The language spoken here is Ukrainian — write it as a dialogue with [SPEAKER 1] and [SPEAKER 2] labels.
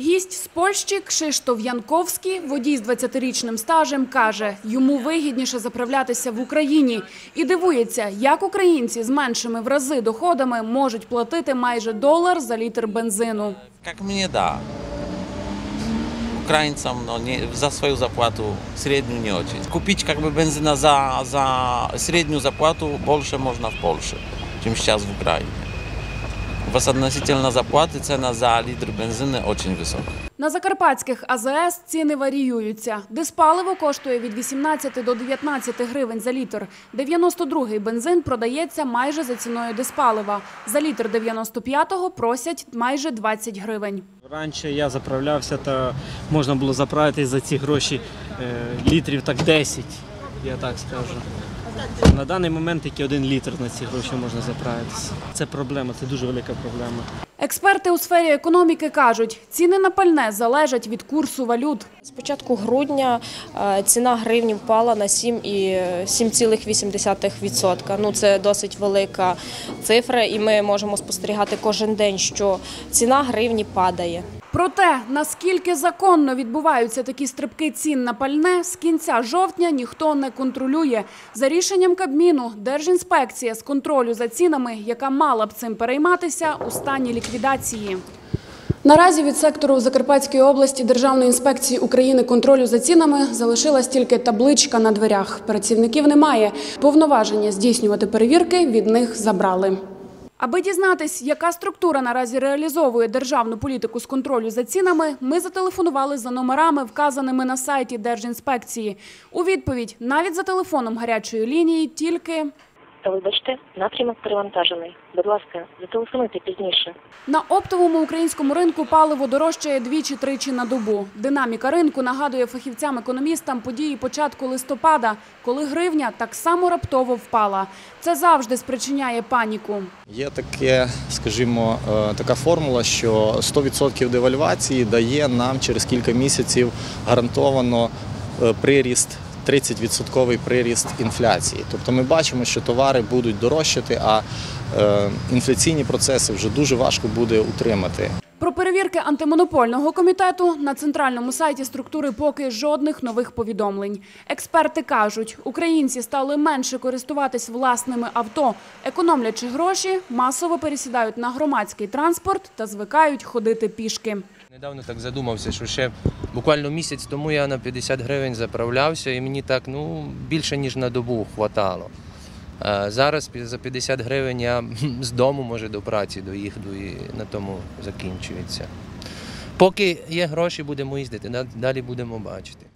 [SPEAKER 1] Гість з Польщі Кшиштоф Янковський, водій з 20-річним стажем, каже, йому вигідніше заправлятися в Україні і дивується, як українці з меншими в рази доходами можуть платити майже долар за літр бензину.
[SPEAKER 2] Как мне да. Украинцам ну, не, за свою зарплату среднюю не очень. Купить как бы бензина за, за среднюю зарплату больше можно в Польше, чем сейчас в Украине. Вас относительно зарплаты цена за литр бензина очень высокая.
[SPEAKER 1] На закарпатських АЗС ціни варіюються. Диспаливо коштує від 18 до 19 гривень за літр. 92-й бензин продається майже за ціною диспалива. За літр 95-го просять майже 20 гривень.
[SPEAKER 3] Раніше я заправлявся, та можна було заправитись за ці гроші е, літрів так 10, я так скажу. На даний момент тільки один літр на ці гроші можна заправитися. Це проблема, це дуже велика проблема.
[SPEAKER 1] Експерти у сфері економіки кажуть, ціни на пальне залежать від курсу валют.
[SPEAKER 4] З початку грудня е, ціна гривні впала на 7 і 7,8%. Ну це досить велика цифра, і ми можемо спостерігати кожен день, що ціна гривні падає.
[SPEAKER 1] Про те, наскільки законно відбуваються такі стрибки цін на пальне, з кінця жовтня ніхто не контролює. За рішенням Кабміну, Держінспекція з контролю за цінами, яка мала б цим перейматися, у стані ліквідації. Наразі від сектору Закарпатської області Державної інспекції України контролю за цінами залишилась тільки табличка на дверях. Працівників немає. Повноваження здійснювати перевірки від них забрали. Аби дізнатись, яка структура наразі реалізовує державну політику з контролю за цінами, ми зателефонували за номерами, вказаними на сайті Держінспекції. У відповідь навіть за телефоном гарячої лінії тільки
[SPEAKER 5] вибачте, напрямок перевантажений. Будь ласка, зателефонуйте пізніше.
[SPEAKER 1] На оптовому українському ринку паливо дорожчає двічі-тричі на добу. Динаміка ринку нагадує фахівцям-економістам події початку листопада, коли гривня так само раптово впала. Це завжди спричиняє паніку.
[SPEAKER 6] Є таке, скажімо, е, така формула, що 100% девальвації дає нам через кілька місяців гарантовано е, приріст. 30% приріст інфляції. Тобто ми бачимо, що товари будуть дорожчати, а е, інфляційні процеси вже дуже важко буде утримати.
[SPEAKER 1] Перевірки антимонопольного комітету на центральному сайті структури поки жодних нових повідомлень. Експерти кажуть, українці стали менше користуватись власними авто, економлячи гроші, масово пересідають на громадський транспорт та звикають ходити пішки.
[SPEAKER 7] Недавно так задумався, що ще буквально місяць тому я на 50 гривень заправлявся, і мені так ну, більше ніж на добу хватало. А зараз за 50 гривень я з дому, може, до праці доїхду і на тому закінчується. Поки є гроші, будемо їздити, далі будемо бачити.